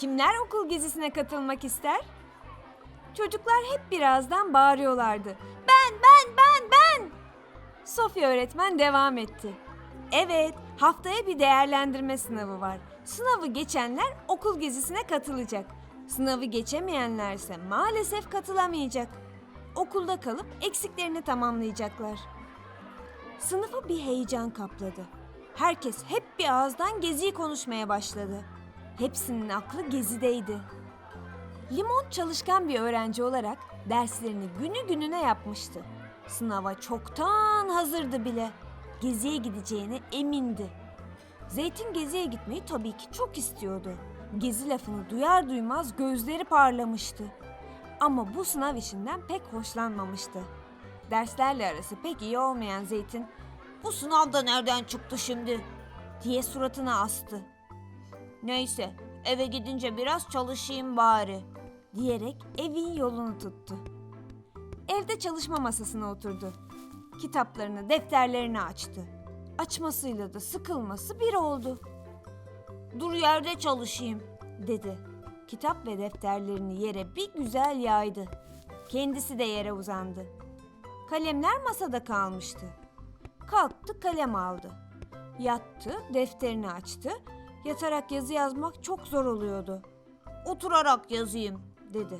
Kimler okul gezisine katılmak ister? Çocuklar hep birazdan bağırıyorlardı. Ben, ben, ben, ben. Sofya öğretmen devam etti. Evet, haftaya bir değerlendirme sınavı var. Sınavı geçenler okul gezisine katılacak. Sınavı geçemeyenlerse maalesef katılamayacak. Okulda kalıp eksiklerini tamamlayacaklar. Sınıfı bir heyecan kapladı. Herkes hep bir ağızdan geziyi konuşmaya başladı. Hepsinin aklı gezideydi. Limon çalışkan bir öğrenci olarak derslerini günü gününe yapmıştı. Sınava çoktan hazırdı bile. Geziye gideceğine emindi. Zeytin geziye gitmeyi tabii ki çok istiyordu. Gezi lafını duyar duymaz gözleri parlamıştı. Ama bu sınav işinden pek hoşlanmamıştı. Derslerle arası pek iyi olmayan Zeytin, "Bu sınav da nereden çıktı şimdi?" diye suratına astı. Neyse, eve gidince biraz çalışayım bari diyerek evin yolunu tuttu. Evde çalışma masasına oturdu. Kitaplarını, defterlerini açtı. Açmasıyla da sıkılması bir oldu. Dur yerde çalışayım dedi. Kitap ve defterlerini yere bir güzel yaydı. Kendisi de yere uzandı. Kalemler masada kalmıştı. Kalktı kalem aldı. Yattı, defterini açtı. Yatarak yazı yazmak çok zor oluyordu. Oturarak yazayım dedi.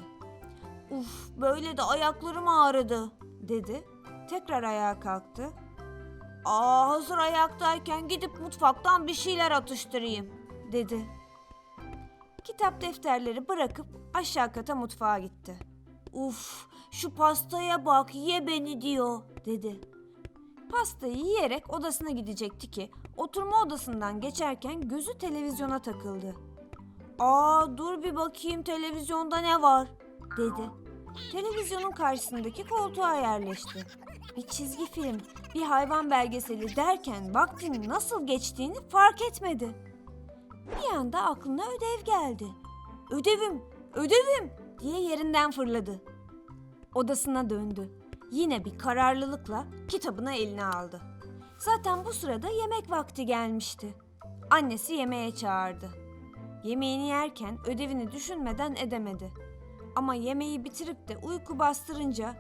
Uf böyle de ayaklarım ağrıdı dedi. Tekrar ayağa kalktı. Aa hazır ayaktayken gidip mutfaktan bir şeyler atıştırayım dedi. Kitap defterleri bırakıp aşağı kata mutfağa gitti. Uf şu pastaya bak ye beni diyor dedi. Pastayı yiyerek odasına gidecekti ki oturma odasından geçerken gözü televizyona takıldı. Aa dur bir bakayım televizyonda ne var dedi. Televizyonun karşısındaki koltuğa yerleşti. Bir çizgi film, bir hayvan belgeseli derken vaktin nasıl geçtiğini fark etmedi. Bir anda aklına ödev geldi. Ödevim, ödevim diye yerinden fırladı. Odasına döndü. Yine bir kararlılıkla kitabını eline aldı. Zaten bu sırada yemek vakti gelmişti. Annesi yemeğe çağırdı. Yemeğini yerken ödevini düşünmeden edemedi. Ama yemeği bitirip de uyku bastırınca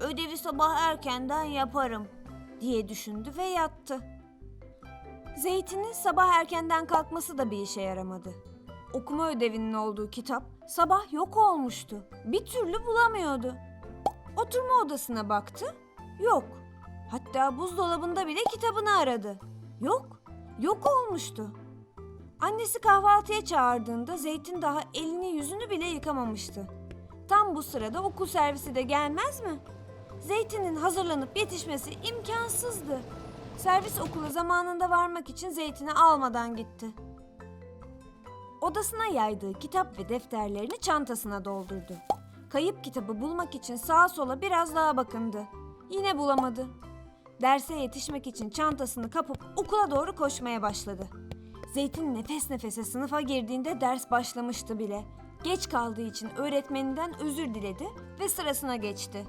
ödevi sabah erkenden yaparım diye düşündü ve yattı. Zeytin'in sabah erkenden kalkması da bir işe yaramadı. Okuma ödevinin olduğu kitap sabah yok olmuştu. Bir türlü bulamıyordu. Oturma odasına baktı. Yok. Hatta buzdolabında bile kitabını aradı. Yok. Yok olmuştu. Annesi kahvaltıya çağırdığında Zeytin daha elini yüzünü bile yıkamamıştı. Tam bu sırada okul servisi de gelmez mi? Zeytin'in hazırlanıp yetişmesi imkansızdı. Servis okula zamanında varmak için Zeytin'i almadan gitti. Odasına yaydığı kitap ve defterlerini çantasına doldurdu. Kayıp kitabı bulmak için sağa sola biraz daha bakındı. Yine bulamadı. Derse yetişmek için çantasını kapıp okula doğru koşmaya başladı. Zeytin nefes nefese sınıfa girdiğinde ders başlamıştı bile. Geç kaldığı için öğretmeninden özür diledi ve sırasına geçti.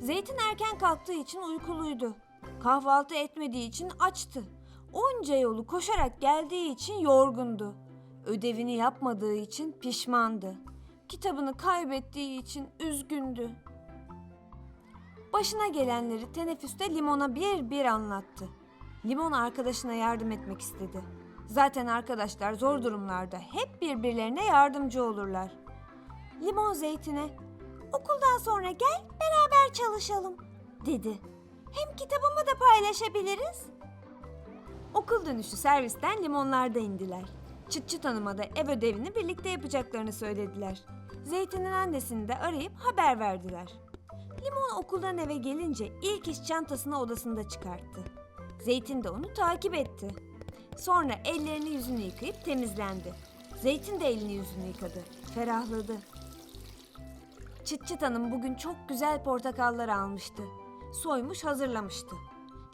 Zeytin erken kalktığı için uykuluydu. Kahvaltı etmediği için açtı. Onca yolu koşarak geldiği için yorgundu. Ödevini yapmadığı için pişmandı. Kitabını kaybettiği için üzgündü. Başına gelenleri teneffüste Limon'a bir bir anlattı. Limon arkadaşına yardım etmek istedi. Zaten arkadaşlar zor durumlarda hep birbirlerine yardımcı olurlar. Limon Zeytin'e okuldan sonra gel beraber çalışalım dedi. Hem kitabımı da paylaşabiliriz. Okul dönüşü servisten limonlar da indiler. Çıt çıt Hanım'a da ev ödevini birlikte yapacaklarını söylediler. Zeytin'in annesini de arayıp haber verdiler. Limon okuldan eve gelince ilk iş çantasını odasında çıkarttı. Zeytin de onu takip etti. Sonra ellerini yüzünü yıkayıp temizlendi. Zeytin de elini yüzünü yıkadı. Ferahladı. Çıt çıt Hanım bugün çok güzel portakallar almıştı. Soymuş hazırlamıştı.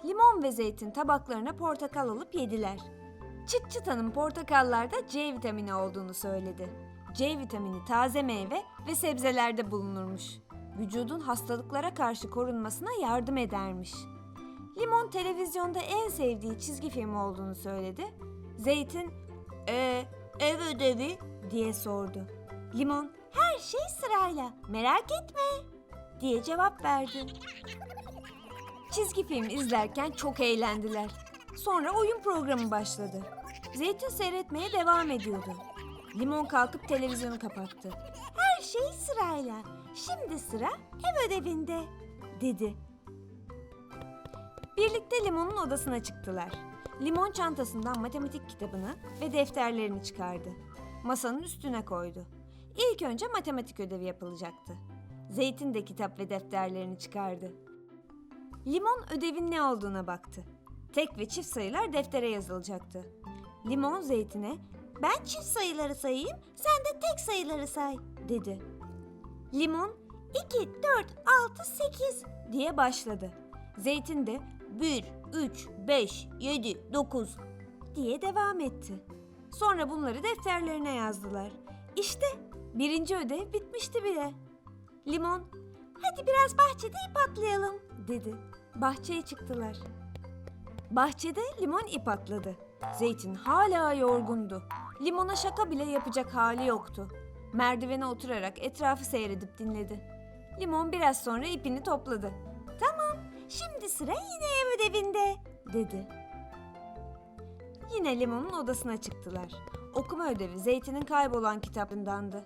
Limon ve zeytin tabaklarına portakal alıp yediler. Çıt çıt Hanım portakallarda C vitamini olduğunu söyledi. C vitamini taze meyve ve sebzelerde bulunurmuş. Vücudun hastalıklara karşı korunmasına yardım edermiş. Limon televizyonda en sevdiği çizgi film olduğunu söyledi. Zeytin, ee, Ev ödevi diye sordu. Limon her şey sırayla merak etme diye cevap verdi. Çizgi film izlerken çok eğlendiler. Sonra oyun programı başladı. Zeytin seyretmeye devam ediyordu. Limon kalkıp televizyonu kapattı. Şey sırayla. Şimdi sıra ev ödevinde dedi. Birlikte Limon'un odasına çıktılar. Limon çantasından matematik kitabını ve defterlerini çıkardı. Masanın üstüne koydu. İlk önce matematik ödevi yapılacaktı. Zeytin de kitap ve defterlerini çıkardı. Limon ödevin ne olduğuna baktı. Tek ve çift sayılar deftere yazılacaktı. Limon Zeytin'e ben çift sayıları sayayım sen de tek sayıları say dedi. Limon 2, 4, 6, 8 diye başladı. Zeytin de 1, 3, 5, 7, 9 diye devam etti. Sonra bunları defterlerine yazdılar. İşte birinci ödev bitmişti bile. Limon, hadi biraz bahçede ip atlayalım dedi. Bahçeye çıktılar. Bahçede limon ip atladı. Zeytin hala yorgundu. Limona şaka bile yapacak hali yoktu. Merdivene oturarak etrafı seyredip dinledi. Limon biraz sonra ipini topladı. Tamam, şimdi sıra yine ev ödevinde, dedi. Yine Limon'un odasına çıktılar. Okuma ödevi Zeytin'in kaybolan kitabındandı.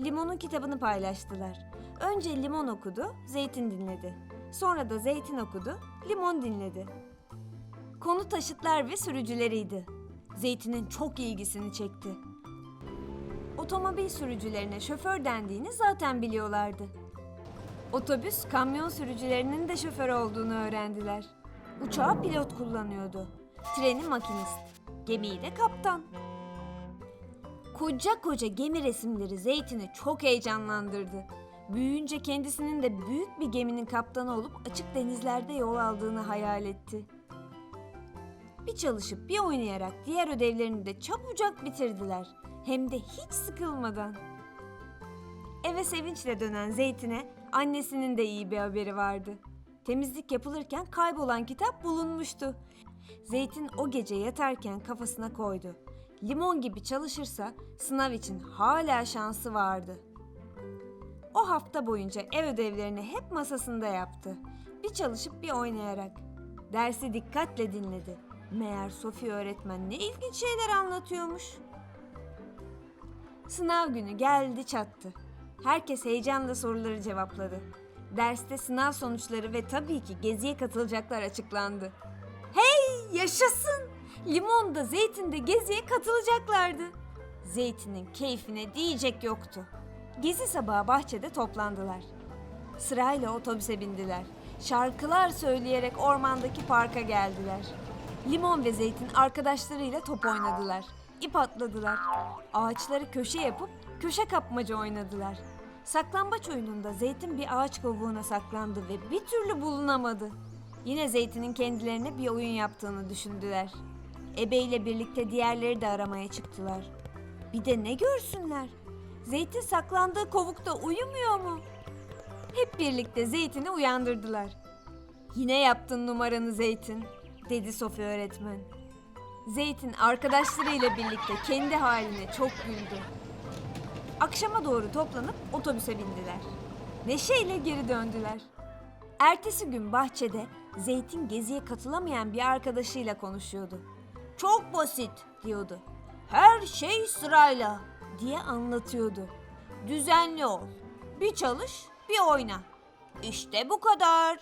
Limon'un kitabını paylaştılar. Önce Limon okudu, Zeytin dinledi. Sonra da Zeytin okudu, Limon dinledi. Konu taşıtlar ve sürücüleriydi. Zeytin'in çok ilgisini çekti. Otomobil sürücülerine şoför dendiğini zaten biliyorlardı. Otobüs, kamyon sürücülerinin de şoför olduğunu öğrendiler. Uçağı pilot kullanıyordu. Treni makinist, gemiyi de kaptan. Koca koca gemi resimleri Zeytin'i çok heyecanlandırdı. Büyüyünce kendisinin de büyük bir geminin kaptanı olup açık denizlerde yol aldığını hayal etti. Bir çalışıp bir oynayarak diğer ödevlerini de çabucak bitirdiler. Hem de hiç sıkılmadan. Eve sevinçle dönen Zeytin'e annesinin de iyi bir haberi vardı. Temizlik yapılırken kaybolan kitap bulunmuştu. Zeytin o gece yatarken kafasına koydu. Limon gibi çalışırsa sınav için hala şansı vardı. O hafta boyunca ev ödevlerini hep masasında yaptı. Bir çalışıp bir oynayarak. Dersi dikkatle dinledi. Meğer Sofi öğretmen ne ilginç şeyler anlatıyormuş. Sınav günü geldi çattı. Herkes heyecanla soruları cevapladı. Derste sınav sonuçları ve tabii ki geziye katılacaklar açıklandı. Hey yaşasın! Limon da Zeytin de geziye katılacaklardı. Zeytin'in keyfine diyecek yoktu. Gezi sabahı bahçede toplandılar. Sırayla otobüse bindiler. Şarkılar söyleyerek ormandaki parka geldiler. Limon ve Zeytin arkadaşlarıyla top oynadılar. İp atladılar. Ağaçları köşe yapıp köşe kapmaca oynadılar. Saklambaç oyununda Zeytin bir ağaç kovuğuna saklandı ve bir türlü bulunamadı. Yine Zeytin'in kendilerine bir oyun yaptığını düşündüler. Ebe ile birlikte diğerleri de aramaya çıktılar. Bir de ne görsünler? Zeytin saklandığı kovukta uyumuyor mu? Hep birlikte Zeytin'i uyandırdılar. Yine yaptın numaranı Zeytin, dedi Sofi öğretmen. Zeytin arkadaşlarıyla birlikte kendi haline çok güldü. Akşama doğru toplanıp otobüse bindiler. Neşeyle geri döndüler. Ertesi gün bahçede Zeytin geziye katılamayan bir arkadaşıyla konuşuyordu. Çok basit diyordu. Her şey sırayla diye anlatıyordu. Düzenli ol. Bir çalış, bir oyna. İşte bu kadar.